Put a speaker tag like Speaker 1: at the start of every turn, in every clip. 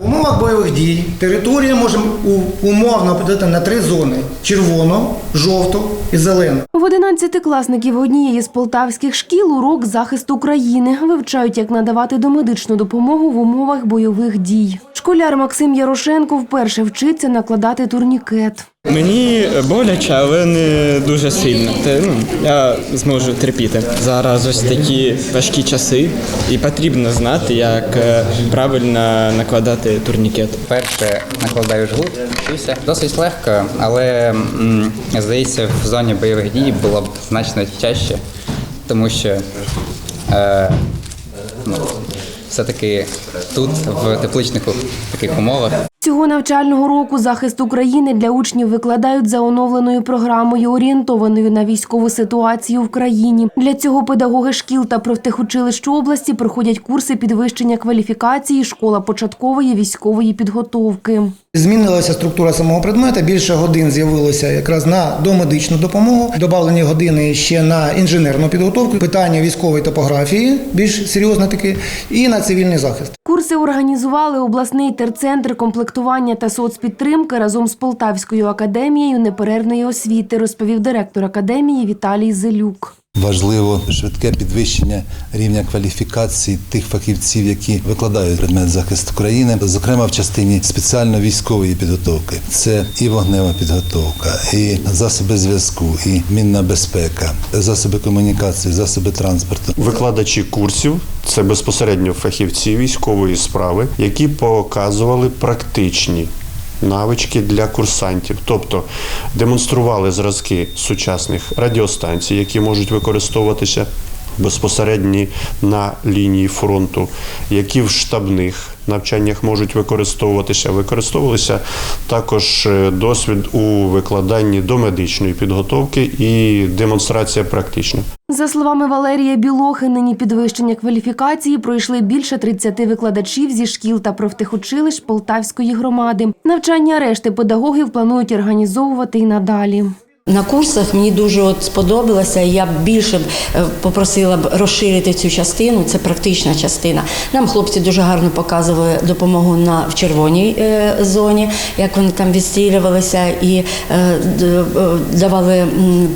Speaker 1: В умовах бойових дій територію можемо умовно поділити на три зони: червону, жовту і зелену.
Speaker 2: В 11-класників однієї з полтавських шкіл урок захисту країни вивчають, як надавати домедичну допомогу в умовах бойових дій. Школяр Максим Ярошенко вперше вчиться накладати турнікет.
Speaker 3: Мені боляче, але не дуже сильно. Те, ну, я зможу терпіти. Зараз ось такі важкі часи, і потрібно знати, як е, правильно накладати турнікет.
Speaker 4: Перше накладаю жгут, вчуся. Досить легко, але м, здається, в зоні бойових дій було б значно тяжче, тому що е, ну, все-таки тут, в тепличних таких умовах,
Speaker 2: Цього навчального року захист України для учнів викладають за оновленою програмою, орієнтованою на військову ситуацію в країні. Для цього педагоги шкіл та профтехучилищ області проходять курси підвищення кваліфікації, школа початкової військової підготовки.
Speaker 1: Змінилася структура самого предмета. Більше годин з'явилося якраз на домедичну допомогу. Добавлені години ще на інженерну підготовку, питання військової топографії, більш серйозне таке, і на цивільний захист.
Speaker 2: Курси організували обласний терцентр комплектування та соцпідтримки разом з Полтавською академією неперервної освіти, розповів директор академії Віталій Зелюк.
Speaker 5: Важливо швидке підвищення рівня кваліфікації тих фахівців, які викладають предмет захисту країни, зокрема в частині спеціально військової підготовки. Це і вогнева підготовка, і засоби зв'язку, і мінна безпека, засоби комунікації, засоби транспорту.
Speaker 6: Викладачі курсів це безпосередньо фахівці військової справи, які показували практичні навички для курсантів, тобто демонстрували зразки сучасних радіостанцій, які можуть використовуватися безпосередньо на лінії фронту, які в штабних навчаннях можуть використовуватися. Використовувалися також е, досвід у викладанні домедичної підготовки і демонстрація практична.
Speaker 2: За словами Валерія Білохи, нині підвищення кваліфікації пройшли більше 30 викладачів зі шкіл та профтехучилищ Полтавської громади. Навчання решти педагогів планують організовувати і надалі.
Speaker 7: На курсах мені дуже от сподобалося. і Я більше б е, попросила б розширити цю частину. Це практична частина. Нам хлопці дуже гарно показували допомогу на в червоній е, зоні, як вони там відстрілювалися і е, е, давали м,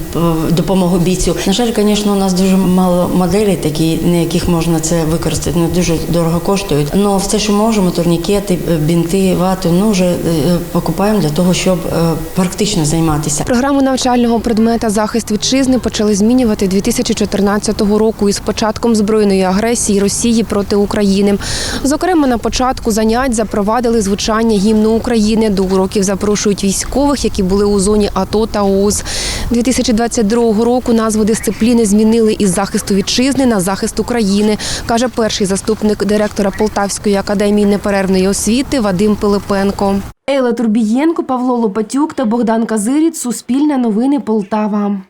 Speaker 7: допомогу бійцю. На жаль, звісно, у нас дуже мало моделей, такі на яких можна це використати. Ну дуже дорого коштують. Ну все, що можемо, турнікети, е, бінти, вату, ну вже е, покупаємо для того, щоб е, практично займатися.
Speaker 2: Програму навчального предмета захист вітчизни почали змінювати 2014 року із початком збройної агресії Росії проти України. Зокрема, на початку занять запровадили звучання гімну України. До уроків запрошують військових, які були у зоні АТО та ООС. 2022 року назву дисципліни змінили із захисту вітчизни на захист України, каже перший заступник директора Полтавської академії неперервної освіти Вадим Пилипенко. Ейла Турбієнко, Павло Лопатюк та Богдан Казиріць. Суспільне новини Полтава.